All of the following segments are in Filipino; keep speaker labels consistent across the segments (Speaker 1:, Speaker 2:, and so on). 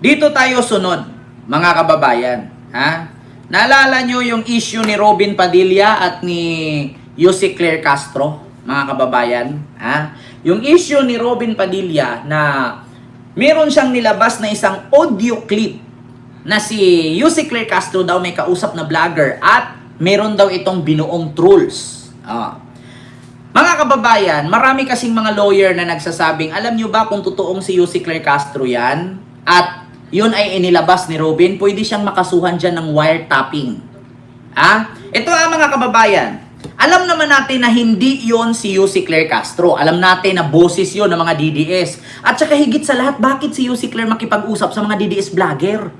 Speaker 1: Dito tayo sunod, mga kababayan. Ha? Naalala nyo yung issue ni Robin Padilla at ni Yossi Claire Castro, mga kababayan? Ha? Yung issue ni Robin Padilla na meron siyang nilabas na isang audio clip na si Yossi Claire Castro daw may kausap na vlogger at meron daw itong binuong trolls. Ah. Mga kababayan, marami kasing mga lawyer na nagsasabing, alam nyo ba kung totoong si Yossi Claire Castro yan? At yun ay inilabas ni Robin, pwede siyang makasuhan dyan ng wiretapping. Ah? Ito ah mga kababayan, alam naman natin na hindi yon si Yossi Claire Castro. Alam natin na boses yon ng mga DDS. At saka higit sa lahat, bakit si Yossi Claire makipag-usap sa mga DDS vlogger?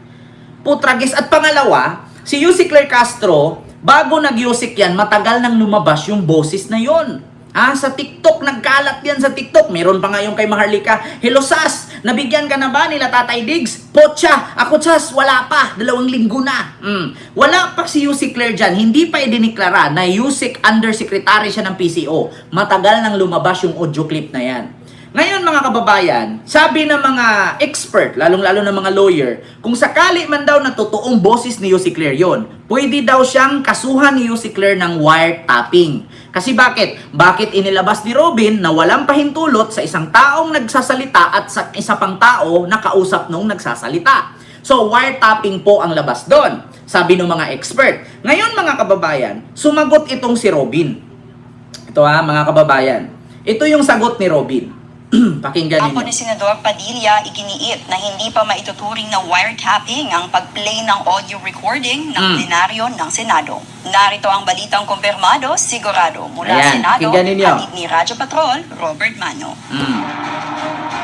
Speaker 1: Putragis. At pangalawa, si Yossi Claire Castro, bago nag-Yosik yan, matagal nang lumabas yung boses na yon. Ah, sa TikTok, nagkalat yan sa TikTok. Meron pa nga yung kay Maharlika. Hello, Sas! Nabigyan ka na ba nila Tatay Diggs? Potsa! Ako, Sas, wala pa. Dalawang linggo na. Mm. Wala pa si Yusik Claire dyan. Hindi pa idiniklara na Yusik Undersecretary siya ng PCO. Matagal nang lumabas yung audio clip na yan. Ngayon mga kababayan, sabi ng mga expert, lalong-lalo ng mga lawyer, kung sakali man daw na totoong boses ni Yossi Claire yon, pwede daw siyang kasuhan ni Yossi Claire ng wiretapping. Kasi bakit? Bakit inilabas ni Robin na walang pahintulot sa isang taong nagsasalita at sa isa pang tao na kausap nung nagsasalita? So, wiretapping po ang labas doon, sabi ng mga expert. Ngayon mga kababayan, sumagot itong si Robin. Ito ha, mga kababayan. Ito yung sagot ni Robin. Pakinggan
Speaker 2: Ako ni. Senador Padilla iginiit na hindi pa maituturing na wiretapping ang pag-play ng audio recording ng
Speaker 1: Mm.
Speaker 2: plenaryo ng Senado. Narito ang balitang kumpirmado, sigurado mula
Speaker 1: Ayan,
Speaker 2: Senado, hatid ni Radyo Patrol, Robert Mano.
Speaker 1: Mm.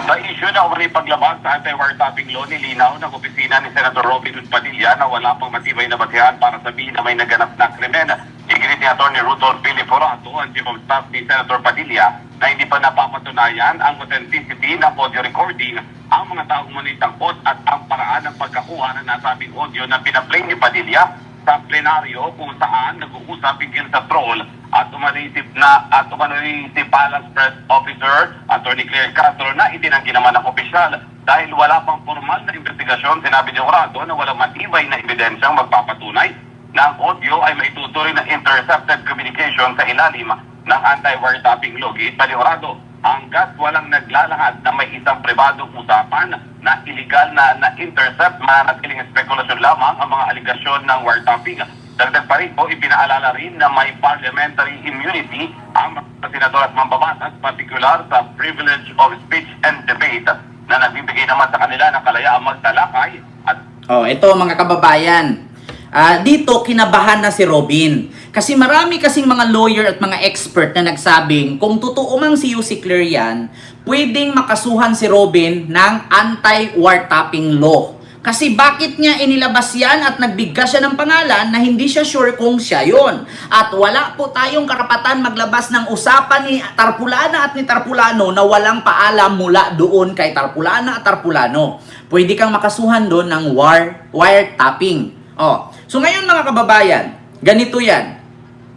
Speaker 3: Sa issue na umali paglabas sa anti-wiretapping law, nilinaw ng opisina ni Senator Robin Hood Padilla na wala pang matibay na basihan para sabihin na may naganap na krimen. Iginit ni Atty. Rudolph Piliforato, ang chief of staff ni Senator Padilla, na hindi pa napapatunayan ang authenticity ng audio recording, ang mga taong manitangkot at ang paraan ng pagkakuha ng nasabing audio na pinaplay ni Padilla sa plenaryo kung saan nag-uusap hinggil sa troll at umanisip na at umano'y si Palace Press Officer Attorney Claire Castro na itinanggi naman ng opisyal dahil wala pang formal na investigasyon sinabi ni Orado na walang matibay na ebidensyang magpapatunay na ang audio ay maituturing na intercepted communication sa ilalim ng anti-wiretapping law. Pa ni Orado, hanggat walang naglalahad na may isang pribadong usapan na illegal na na-intercept, mananatiling spekulasyon lamang ang mga aligasyon ng wiretapping. Dagdag pa rin po, ipinaalala rin na may parliamentary immunity ang mga senador at mambabatas, particular sa privilege of speech and debate na nagbibigay naman sa kanila ng kalayaang magtalakay at
Speaker 1: Oh, ito mga kababayan. Ah, dito kinabahan na si Robin. Kasi marami kasing mga lawyer at mga expert na nagsabing kung totoo mang si Yussi Claire yan, pwedeng makasuhan si Robin ng anti-wiretapping law. Kasi bakit niya inilabas yan at nagbigkas siya ng pangalan na hindi siya sure kung siya yon. At wala po tayong karapatan maglabas ng usapan ni Tarpulana at ni Tarpulano na walang paalam mula doon kay Tarpulana at Tarpulano. Pwede kang makasuhan doon ng war, wiretapping. Oh. So ngayon mga kababayan, ganito yan.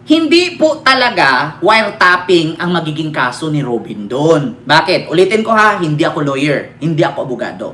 Speaker 1: Hindi po talaga wiretapping ang magiging kaso ni Robin doon. Bakit? Ulitin ko ha, hindi ako lawyer, hindi ako abogado.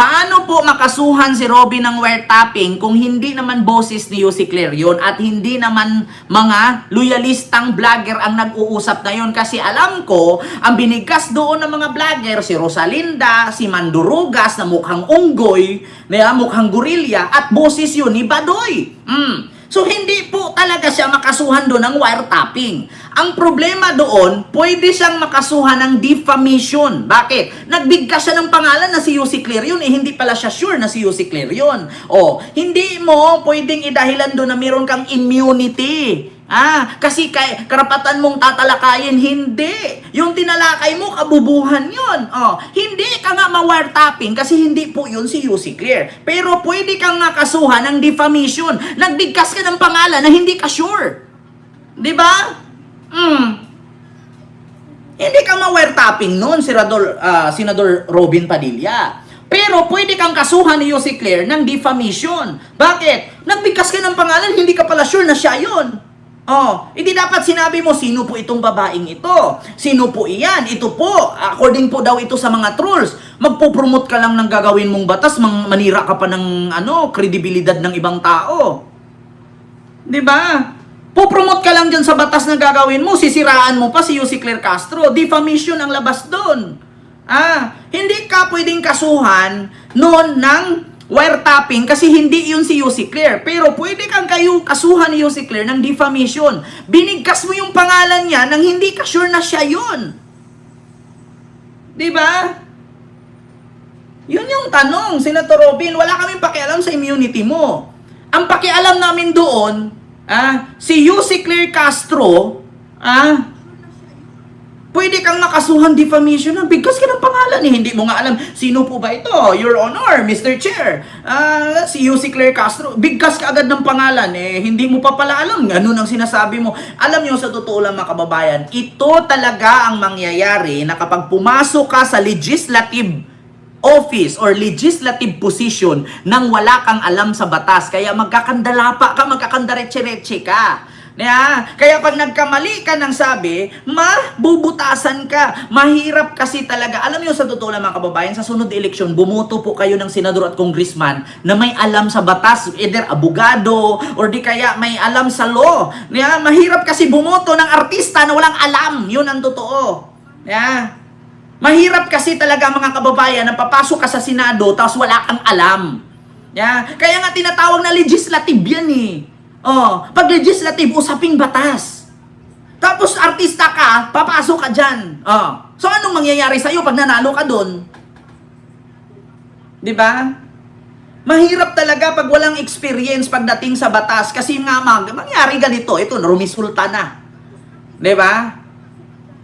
Speaker 1: Paano po makasuhan si Robin ng wiretapping kung hindi naman boses ni Yossi Claire yun at hindi naman mga loyalistang vlogger ang nag-uusap na yun? Kasi alam ko, ang binigkas doon ng mga vlogger, si Rosalinda, si Mandurugas na mukhang unggoy, na mukhang gorilla, at boses yun ni Badoy. Mm. So, hindi po talaga siya makasuhan doon ng wiretapping. Ang problema doon, pwede siyang makasuhan ng defamation. Bakit? Nagbigkas siya ng pangalan na si Yossi Claire yun, eh hindi pala siya sure na si Yossi Claire yun. O, hindi mo pwedeng idahilan doon na meron kang immunity. Ah, kasi kay, karapatan mong tatalakayin, hindi. Yung tinalakay mo, kabubuhan yun. Oh, hindi ka nga ma-wiretapping kasi hindi po yun si Yossi Claire. Pero pwede kang nga kasuhan ng defamation. Nagbigkas ka ng pangalan na hindi ka sure. Di ba? Hmm. Hindi ka ma-wiretapping noon, Senador, ah, Senador Robin Padilla. Pero pwede kang kasuhan ni Yossi Claire ng defamation. Bakit? Nagbigkas ka ng pangalan, hindi ka pala sure na siya yun. Oh, hindi dapat sinabi mo, sino po itong babaeng ito? Sino po iyan? Ito po, according po daw ito sa mga trolls. Magpo-promote ka lang ng gagawin mong batas, mang manira ka pa ng ano, kredibilidad ng ibang tao. 'Di ba? Po-promote ka lang dyan sa batas na gagawin mo, sisiraan mo pa si Yussi Claire Castro. Defamation ang labas doon. Ah, hindi ka pwedeng kasuhan noon ng wiretapping kasi hindi yun si Yussi Claire. Pero pwede kang kayo kasuhan ni Yussi Claire ng defamation. Binigkas mo yung pangalan niya nang hindi ka sure na siya yun. Di ba? Yun yung tanong, Senator Robin. Wala kaming pakialam sa immunity mo. Ang pakialam namin doon, ah, si Yussi Claire Castro, ah, pwede kang makasuhan defamation na bigkas ka ng pangalan eh. Hindi mo nga alam sino po ba ito. Your Honor, Mr. Chair. Ah, si Yussi Claire Castro. Bigkas ka agad ng pangalan eh. Hindi mo pa pala alam. Ganun ang sinasabi mo. Alam niyo sa totoo lang mga kababayan, ito talaga ang mangyayari na kapag pumasok ka sa legislative office or legislative position nang wala kang alam sa batas. Kaya magkakandalapa ka, magkakandaretche-retche ka. Yeah. Kaya pag nagkamali ka ng sabi, mabubutasan ka. Mahirap kasi talaga. Alam niyo sa totoo lang mga kababayan, sa sunod eleksyon, bumoto po kayo ng senador at congressman na may alam sa batas, either abogado or di kaya may alam sa law. Yeah. Mahirap kasi bumoto ng artista na walang alam. Yun ang totoo. Yeah. Mahirap kasi talaga mga kababayan na papasok ka sa Senado tapos wala kang alam. Yeah. Kaya nga tinatawag na legislative yan eh. Oh, pag legislative, usaping batas. Tapos artista ka, papasok ka dyan. Oh. So anong mangyayari sa'yo pag nanalo ka doon? Di ba? Mahirap talaga pag walang experience pagdating sa batas kasi nga mag, mangyari ganito, ito, rumisulta na. Di ba?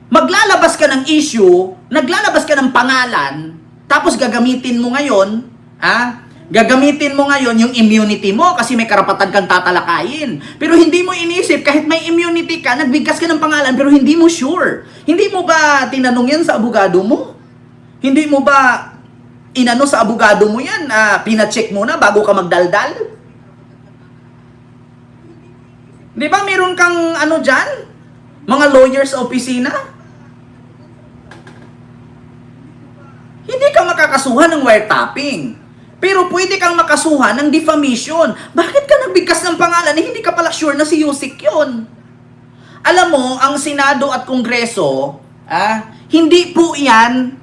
Speaker 1: maglalabas ka ng issue, naglalabas ka ng pangalan, tapos gagamitin mo ngayon, ah, gagamitin mo ngayon yung immunity mo kasi may karapatan kang tatalakayin. Pero hindi mo inisip, kahit may immunity ka, nagbigkas ka ng pangalan, pero hindi mo sure. Hindi mo ba tinanong yan sa abogado mo? Hindi mo ba inano sa abogado mo yan, ah, pinacheck mo na bago ka magdaldal? Di ba meron kang ano dyan? Mga lawyers sa opisina? Hindi ka makakasuhan ng wiretapping. Pero pwede kang makasuhan ng defamation. Bakit ka nagbigkas ng pangalan eh hindi ka pala sure na si Yusik yun? Alam mo, ang Senado at Kongreso, ah, hindi po yan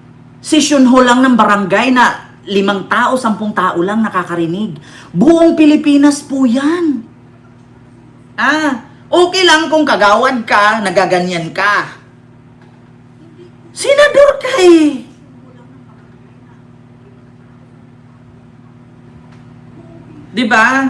Speaker 1: session hall lang ng barangay na limang tao, sampung tao lang nakakarinig. Buong Pilipinas po yan. Ah, okay lang kung kagawad ka, nagaganyan ka. Senador ka eh. Di ba?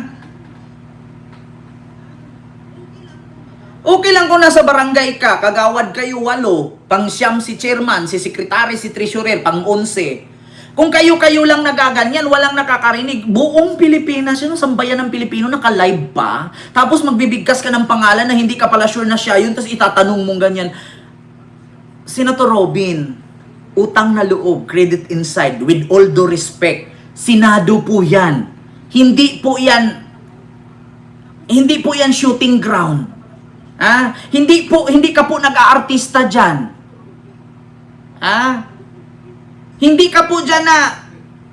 Speaker 1: Okay lang kung nasa barangay ka, kagawad kayo walo, pang siyam si chairman, si sekretary, si treasurer, pang onse. Kung kayo-kayo lang nagaganyan, walang nakakarinig, buong Pilipinas, yun, sambayan ng Pilipino, naka-live pa, tapos magbibigkas ka ng pangalan na hindi ka pala sure na siya yun, tapos itatanong mong ganyan. Senator Robin, utang na loob, credit inside, with all due respect, Senado po yan. Hindi po yan, hindi po yan shooting ground. Ah, hindi po hindi ka po nag-aartista diyan. Ah? Hindi ka po diyan na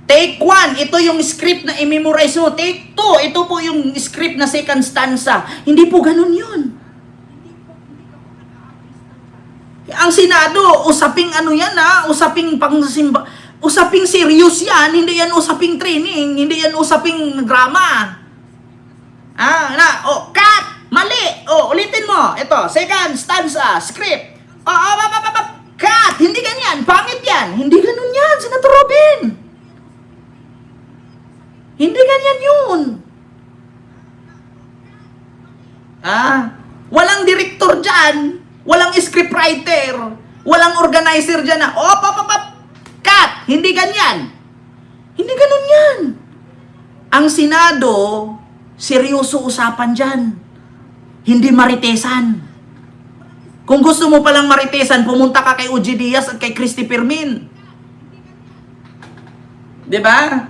Speaker 1: take one, ito yung script na i-memorize mo. Take two, ito po yung script na second stanza. Hindi po ganun 'yun. Ang Senado, usaping ano yan ha, usaping pang simba, usaping serious yan, hindi yan usaping training, hindi yan usaping drama. Ah, na, oh, cut! Mali! Oh, ulitin mo. Ito, second stanza, script. Oh, oh, oh, oh, oh, cut! Hindi ganyan, pangit yan. Hindi ganun yan, Senator Robin. Hindi ganyan yun. Ah, walang director dyan, walang scriptwriter, walang organizer dyan na, oh, pop, cut! Hindi ganyan. Hindi ganun yan. Ang Senado, seryoso usapan dyan. Hindi maritesan. Kung gusto mo palang maritesan, pumunta ka kay Uji Diaz at kay Christy Permin. 'Di ba?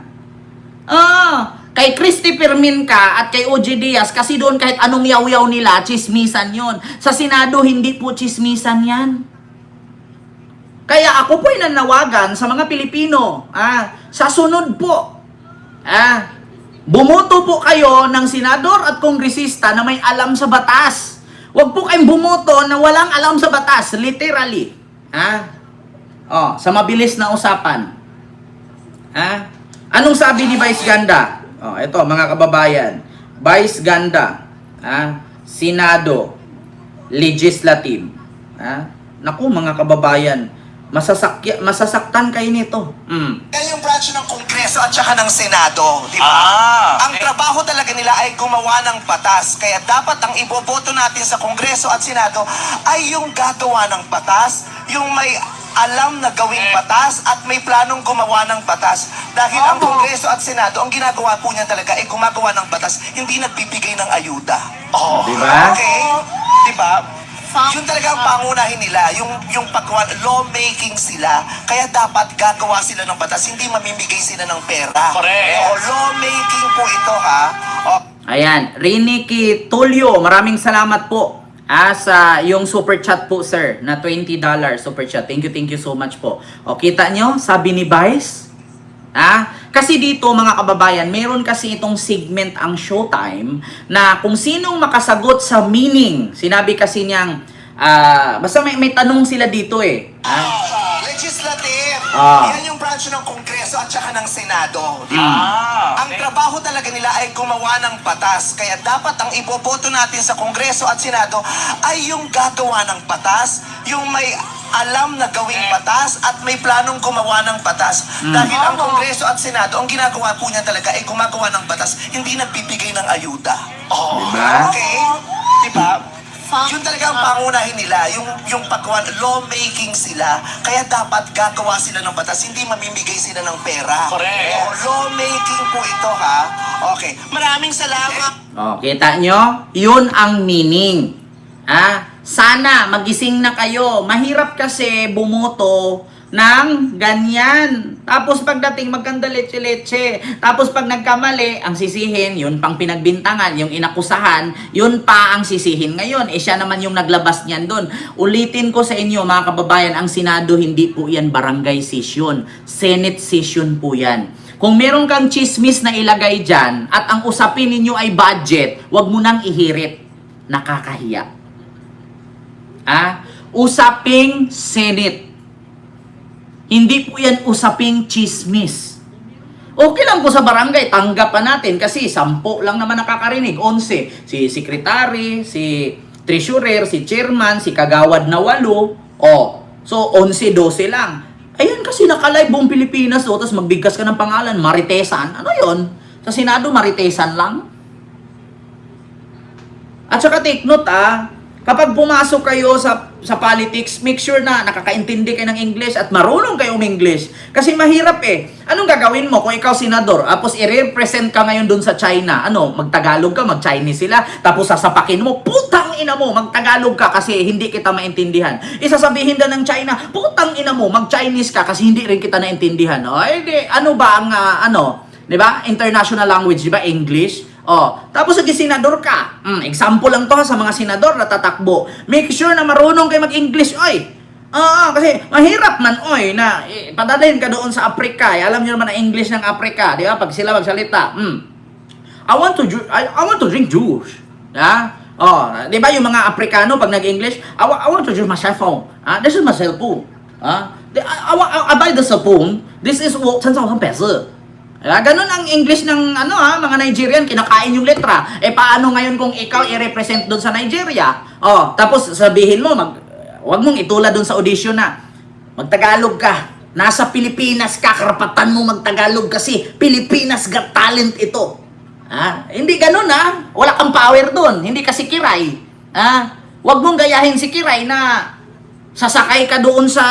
Speaker 1: Ah, Kay Christy Permin ka at kay OJ Diaz kasi doon kahit anong yaw-yaw nila, chismisan yon. Sa Senado, hindi po chismisan yan. Kaya ako po'y nanawagan sa mga Pilipino, ah, sa sunod po, ah, bumoto po kayo ng senador at kongresista na may alam sa batas. Huwag po kayong bumoto na walang alam sa batas, literally. Ah, oh, sa mabilis na usapan. Ah, anong sabi ni Vice Ganda? Oh, ito mga kababayan. Vice Ganda, ah, Senado, Legislative. Ah, naku mga kababayan, masasakya, masasaktan kayo nito. Mm.
Speaker 4: Yan yung branch ng Kongreso at saka ng Senado, di ba?
Speaker 5: Ah,
Speaker 4: ang trabaho talaga nila ay gumawa ng batas. Kaya dapat ang iboboto natin sa Kongreso at Senado ay yung gagawa ng batas, yung may alam na gawing batas at may planong gumawa ng batas. Dahil ang Kongreso at Senado, ang ginagawa po niyan talaga ay gumagawa ng batas, hindi nagbibigay ng ayuda. Oh,
Speaker 1: Di ba?
Speaker 4: Okay? Di ba? Yun talaga ang pangunahin nila, yung, yung paggawa, lawmaking sila. Kaya dapat gagawa sila ng batas, hindi mamimigay sila ng pera.
Speaker 5: Correct.
Speaker 4: O, lawmaking po ito ha. O,
Speaker 1: Ayan, Riniki Tulio, maraming salamat po. Ah, sa yung super chat po, sir, na $20 super chat. Thank you, thank you so much po. O, kita nyo, sabi ni Vice, Ah, kasi dito mga kababayan, meron kasi itong segment ang Showtime na kung sinong makasagot sa meaning. Sinabi kasi niyang ah, basta may, may tanong sila dito eh. Ah,
Speaker 4: legislative.
Speaker 1: Ah.
Speaker 4: Yan yung branch ng Kongreso at saka ng Senado. Di ba?
Speaker 5: Ah,
Speaker 4: Ang trabaho talaga nila ay gumawa ng batas. Kaya dapat ang iboboto natin sa Kongreso at Senado ay yung gagawa ng batas, yung may alam na gawing batas at may planong gumawa ng batas. Dahil ang Kongreso at Senado, ang ginagawa po niya talaga ay gumagawa ng batas, hindi nagbibigay ng ayuda. Oh,
Speaker 1: Diba?
Speaker 4: Okay? Diba? Yun talaga ang pangunahin nila, yung, yung paggawa, lawmaking sila. Kaya dapat gagawa sila ng batas, hindi mamimigay sila ng pera.
Speaker 5: Correct.
Speaker 4: O, lawmaking po ito ha. Okay. Maraming salamat.
Speaker 1: oh, kita nyo? Yun ang meaning. Ah, sana magising na kayo. Mahirap kasi bumoto ng ganyan. Tapos pagdating magkanda leche-leche. Tapos pag nagkamali, ang sisihin, yun pang pinagbintangan, yung inakusahan, yun pa ang sisihin ngayon. Eh siya naman yung naglabas niyan doon. Ulitin ko sa inyo mga kababayan, ang Senado hindi po yan barangay session. Senate session po yan. Kung meron kang chismis na ilagay dyan at ang usapin ninyo ay budget, wag mo nang ihirit. Nakakahiya. Ah, usaping Senate. Hindi po yan usaping chismis. Okay lang po sa barangay, tanggapan natin kasi sampo lang naman nakakarinig. 11. Si secretary, si treasurer, si chairman, si kagawad na walo. Oh, so 11, 12 lang. Ayun kasi naka-live buong Pilipinas oh, tapos magbigkas ka ng pangalan, Maritesan. Ano yon? Sa Senado, Maritesan lang. At saka take note ah, kapag pumasok kayo sa sa politics, make sure na nakakaintindi kayo ng English at marunong kayo English. Kasi mahirap eh. Anong gagawin mo kung ikaw senador? Tapos i-represent ka ngayon dun sa China. Ano, magtagalog ka, mag-Chinese sila. Tapos sasapakin mo, putang ina mo, magtagalog ka kasi hindi kita maintindihan. Isasabihin din ng China, putang ina mo, mag-Chinese ka kasi hindi rin kita naintindihan. O, eh, di, ano ba ang, ah, ano, di ba? International language, di ba? English. Oh, tapos naging senador ka. Mm, example lang to ha, sa mga senador na tatakbo. Make sure na marunong kayo mag-English, oy. Oo, kasi mahirap man, oy, na eh, padalhin ka doon sa Afrika. Eh, alam niyo naman ang English ng Afrika, di ba? Pag sila magsalita, mm, I want to I, I want to drink juice. Ha? Oh, di ba yung mga Afrikano pag nag-English, I, I want to use my cell phone. Ah, this is my cell phone. Ah, I, I, I, I buy the cell phone. This is 10,000 peso. Ah, ganun ang English ng ano ha, mga Nigerian, kinakain yung letra. Eh paano ngayon kung ikaw i-represent doon sa Nigeria? Oh, tapos sabihin mo mag wag mong itulad doon sa audition na magtagalog ka. Nasa Pilipinas ka, karapatan mo magtagalog kasi Pilipinas got talent ito. Ha? Hindi ganun ha. Wala kang power doon. Hindi ka si Kiray. Ha? Wag mong gayahin si Kiray na sasakay ka doon sa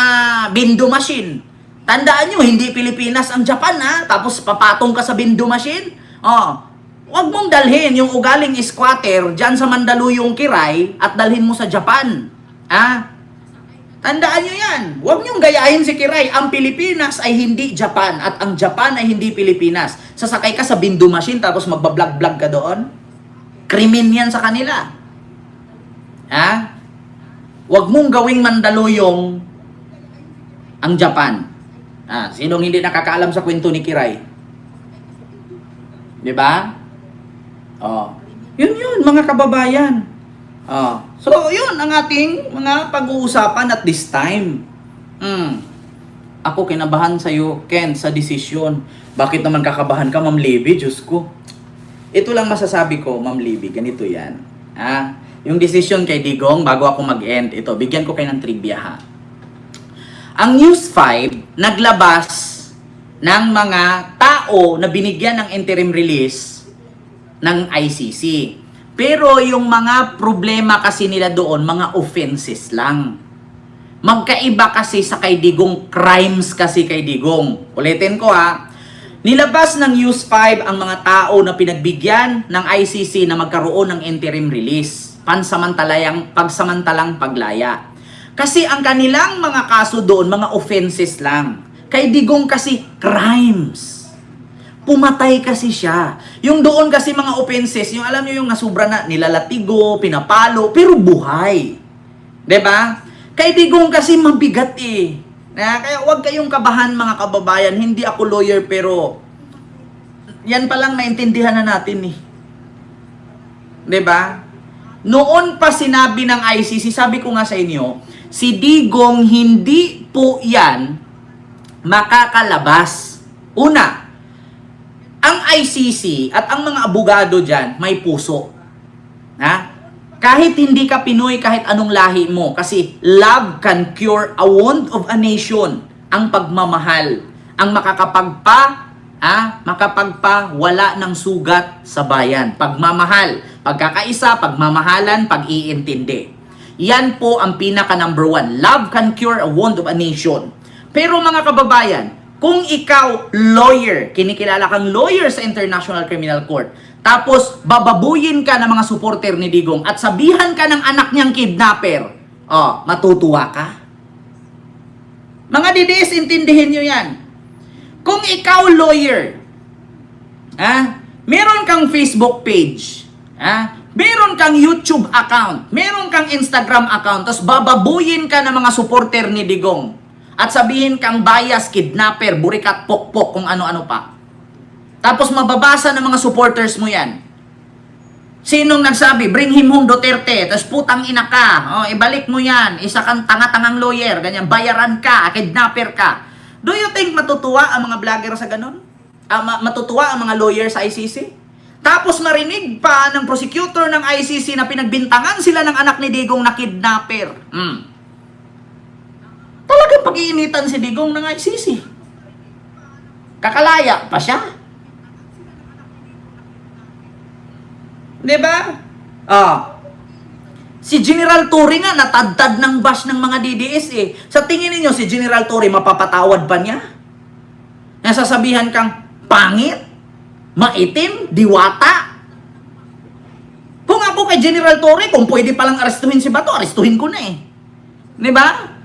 Speaker 1: bindo machine. Tandaan nyo, hindi Pilipinas ang Japan ha. Tapos papatong ka sa bindo machine. Oh. Wag mong dalhin yung ugaling squatter dyan sa Mandaluyong Kiray at dalhin mo sa Japan. Ha? Tandaan nyo yan. Huwag niyong gayahin si Kiray. Ang Pilipinas ay hindi Japan at ang Japan ay hindi Pilipinas. Sasakay ka sa bindu machine tapos magbablog-vlog ka doon. Krimen yan sa kanila. Ha? Huwag mong gawing mandaluyong ang Japan. Ah, sinong hindi nakakaalam sa kwento ni Kiray? 'Di ba? Oh. Yun yun, mga kababayan. Oh. So, yun ang ating mga pag-uusapan at this time. Hmm. Ako kinabahan sa iyo, Ken, sa desisyon. Bakit naman kakabahan ka, Ma'am Libby? Diyos ko. Ito lang masasabi ko, Ma'am Libby, ganito yan. Ah, yung desisyon kay Digong, bago ako mag-end, ito, bigyan ko kayo ng trivia ha. Ang News 5 naglabas ng mga tao na binigyan ng interim release ng ICC. Pero yung mga problema kasi nila doon, mga offenses lang. Magkaiba kasi sa kay Digong, crimes kasi kay Digong. Ulitin ko ha. Nilabas ng News 5 ang mga tao na pinagbigyan ng ICC na magkaroon ng interim release. Pansamantalayang pagsamantalang paglaya. Kasi ang kanilang mga kaso doon, mga offenses lang. Kay Digong kasi crimes pumatay kasi siya. Yung doon kasi mga offenses, yung alam niyo yung nasubra na nilalatigo, pinapalo, pero buhay. 'Di ba? Kay Digong kasi mabigat eh. Kaya wag kayong kabahan mga kababayan, hindi ako lawyer pero yan pa lang naintindihan na natin eh. 'Di ba? Noon pa sinabi ng ICC, sabi ko nga sa inyo, si Digong hindi po yan makakalabas. Una, ang ICC at ang mga abogado dyan, may puso. Ha? Kahit hindi ka Pinoy, kahit anong lahi mo. Kasi love can cure a wound of a nation. Ang pagmamahal. Ang makakapagpa, ha? makapagpa wala ng sugat sa bayan. Pagmamahal. Pagkakaisa, pagmamahalan, pag-iintindi. Yan po ang pinaka number one. Love can cure a wound of a nation. Pero mga kababayan, kung ikaw, lawyer, kinikilala kang lawyer sa International Criminal Court, tapos bababuyin ka ng mga supporter ni Digong at sabihan ka ng anak niyang kidnapper, oh, matutuwa ka? Mga DDS, intindihin nyo yan. Kung ikaw, lawyer, ha, meron kang Facebook page, ha, meron kang YouTube account, meron kang Instagram account, tapos bababuyin ka ng mga supporter ni Digong, at sabihin kang bias, kidnapper, burikat, pokpok, kung ano-ano pa. Tapos mababasa ng mga supporters mo yan. Sinong nagsabi, bring him home Duterte, tapos putang ina ka, oh, ibalik mo yan, isa kang tanga-tangang lawyer, ganyan, bayaran ka, kidnapper ka. Do you think matutuwa ang mga vlogger sa ganon? Ah, ma- matutuwa ang mga lawyer sa ICC? Tapos marinig pa ng prosecutor ng ICC na pinagbintangan sila ng anak ni Digong na kidnapper. Hmm. Talagang pag-iinitan si Digong ng ICC. Kakalaya pa siya. Di ba? Ah. Si General Torre nga natadtad ng bash ng mga DDS eh. Sa tingin niyo si General Torre mapapatawad pa niya? Nasasabihan kang pangit, maitim, diwata. Kung ako kay General Torre, kung pwede palang arestuhin si Bato, arestuhin ko na eh. Di ba?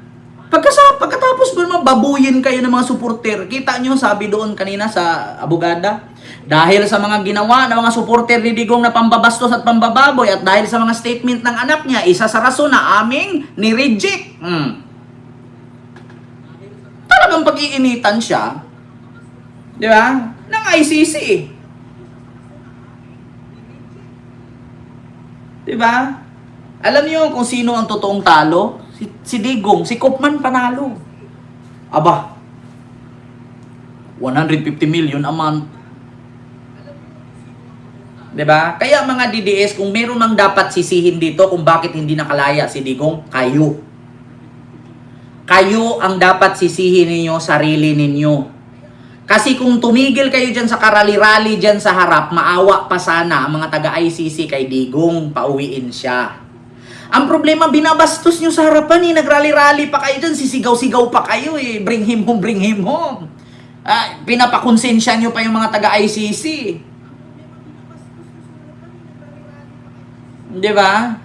Speaker 1: Pagkasa, pagkatapos mo naman babuyin kayo ng mga supporter, kita nyo sabi doon kanina sa abogada, dahil sa mga ginawa ng mga supporter ni Digong na pambabastos at pambababoy at dahil sa mga statement ng anak niya, isa sa rason na aming ni-reject. Hmm. Talagang pag-iinitan siya, di ba? Ng ICC. Di ba? Alam niyo kung sino ang totoong talo? Si, si Digong, si Kopman panalo. Aba, 150 million a month. 'Di ba? Kaya mga DDS, kung meron mang dapat sisihin dito kung bakit hindi nakalaya si Digong, kayo. Kayo ang dapat sisihin ninyo sarili ninyo. Kasi kung tumigil kayo dyan sa karali-rali dyan sa harap, maawa pa sana ang mga taga-ICC kay Digong, pauwiin siya. Ang problema, binabastos nyo sa harapan eh. Nagrally-rally pa kayo dyan. Sisigaw-sigaw pa kayo eh. Bring him home, bring him home. Ah, pinapakonsensya nyo pa yung mga taga-ICC. Di ba?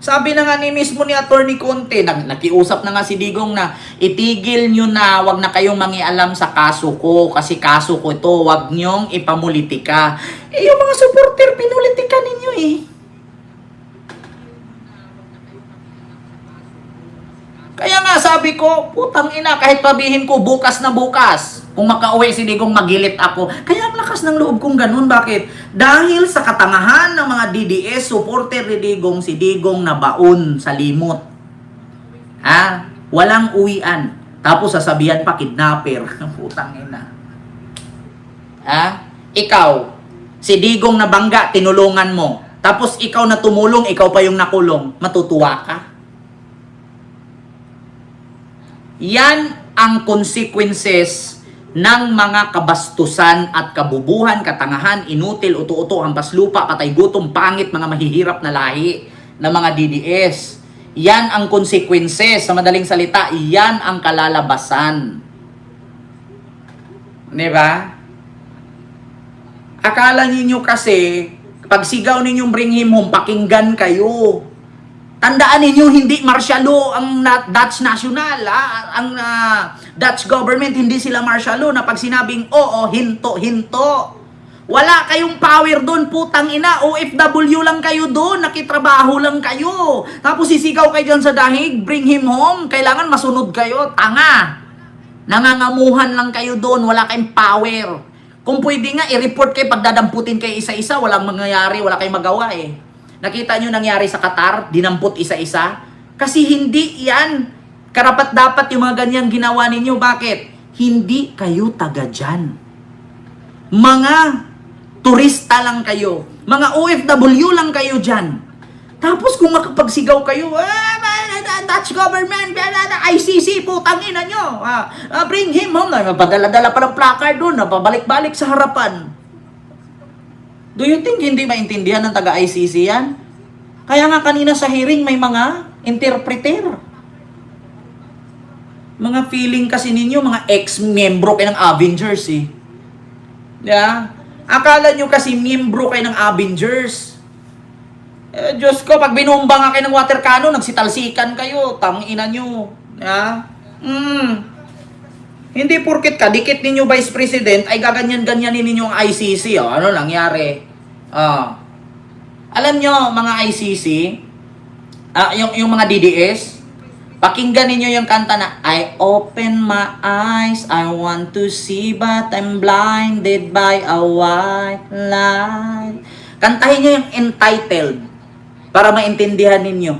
Speaker 1: Sabi na nga ni mismo ni Attorney Conte, nag nakiusap na nga si Digong na itigil nyo na, wag na kayong mangialam sa kaso ko kasi kaso ko ito, wag nyong ipamulitika. Eh yung mga supporter, pinulitika ninyo eh. Kaya nga sabi ko, putang ina, kahit pabihin ko bukas na bukas, kung makauwi si Digong magilit ako. Kaya ang lakas ng loob kong ganun. Bakit? Dahil sa katangahan ng mga DDS, supporter ni Digong, si Digong na baon sa limot. Ha? Walang uwian. Tapos sasabihan pa, kidnapper. Putang ina. Ha? Ikaw, si Digong na bangga, tinulungan mo. Tapos ikaw na tumulong, ikaw pa yung nakulong. Matutuwa ka? Yan ang consequences ng mga kabastusan at kabubuhan, katangahan, inutil, uto-uto, hampas lupa, patay gutom, pangit, mga mahihirap na lahi ng mga DDS. Yan ang consequences. Sa madaling salita, yan ang kalalabasan. Di ba? Akala ninyo kasi, pag sigaw ninyong bring him home, pakinggan kayo. Tandaan ninyo, hindi martial law ang Dutch national, ah. ang ah, Dutch government, hindi sila martial law na pag sinabing oo, hinto, hinto. Wala kayong power doon, putang ina. OFW lang kayo doon, nakitrabaho lang kayo. Tapos sisigaw kayo dyan sa dahig, bring him home. Kailangan masunod kayo, tanga. Nangangamuhan lang kayo doon, wala kayong power. Kung pwede nga, i-report kayo, pagdadamputin kayo isa-isa, walang mangyayari, wala kayong magawa eh. Nakita nyo nangyari sa Qatar, dinampot isa-isa? Kasi hindi yan. Karapat dapat yung mga ganyang ginawa ninyo. Bakit? Hindi kayo taga dyan. Mga turista lang kayo. Mga OFW lang kayo dyan. Tapos kung makapagsigaw kayo, ah, Dutch government, ICC, putang ina nyo. Ah, ah, bring him home. Napadala-dala pa ng placard doon, napabalik-balik sa harapan. Do you think hindi maintindihan ng taga-ICC yan? Kaya nga kanina sa hearing may mga interpreter. Mga feeling kasi ninyo, mga ex-membro kayo ng Avengers eh. Yeah? Akala nyo kasi membro kayo ng Avengers. Eh, Diyos ko, pag binomba nga kayo ng water cannon, nagsitalsikan kayo, tangina nyo. Yeah? Mm. Hindi porket kadikit ninyo Vice President ay gaganyan-ganyanin ninyo ang ICC. Oh. Ano nangyari? Ah. Alam nyo, mga ICC, ah, yung, yung mga DDS, pakinggan ninyo yung kanta na I open my eyes, I want to see but I'm blinded by a white light. Kantahin nyo yung entitled para maintindihan ninyo.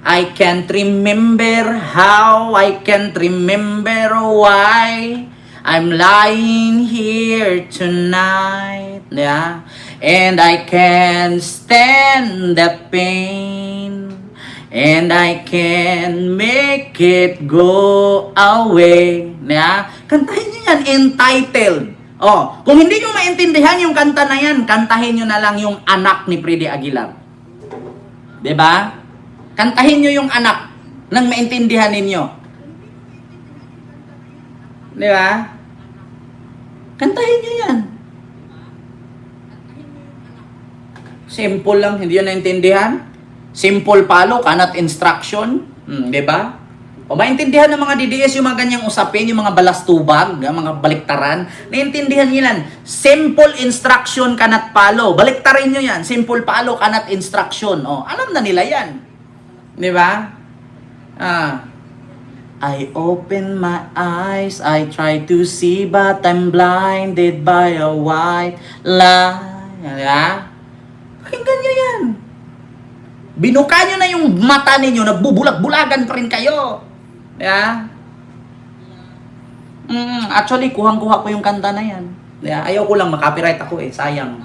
Speaker 1: I can't remember how, I can't remember why I'm lying here tonight. Yeah. And I can't stand the pain. And I can make it go away. Yeah. Kantahin nyo yan, entitled. Oh, kung hindi nyo maintindihan yung kanta na yan, kantahin nyo na lang yung anak ni Freddy Aguilar. 'Di ba? Kantahin nyo yung anak nang maintindihan ninyo. Di ba? Kantahin nyo yan. Simple lang, hindi yun naintindihan. Simple palo, kanat instruction. Hmm, di ba? O maintindihan ng mga DDS yung mga ganyang usapin, yung mga balastubag, yung mga baliktaran. Naintindihan nyo. Simple instruction, kanat palo. Baliktarin nyo yan. Simple palo, kanat instruction. O, alam na nila yan. Di ba? Ah. I open my eyes, I try to see, but I'm blinded by a white light. Di ba? Pakinggan nyo yan. Binuka nyo na yung mata ninyo, nagbubulag-bulagan pa rin kayo. Ba? Mm, actually, kuhang-kuha ko yung kanta na yan. Ba? Ayaw ko lang, makapiright ako eh, sayang.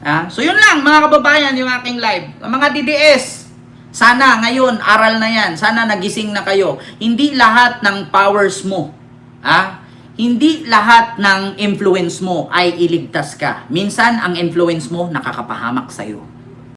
Speaker 1: Ah, so yun lang mga kababayan yung aking live. Mga DDS, sana ngayon aral na yan. Sana nagising na kayo. Hindi lahat ng powers mo, ah, hindi lahat ng influence mo ay iligtas ka. Minsan ang influence mo nakakapahamak sa iyo.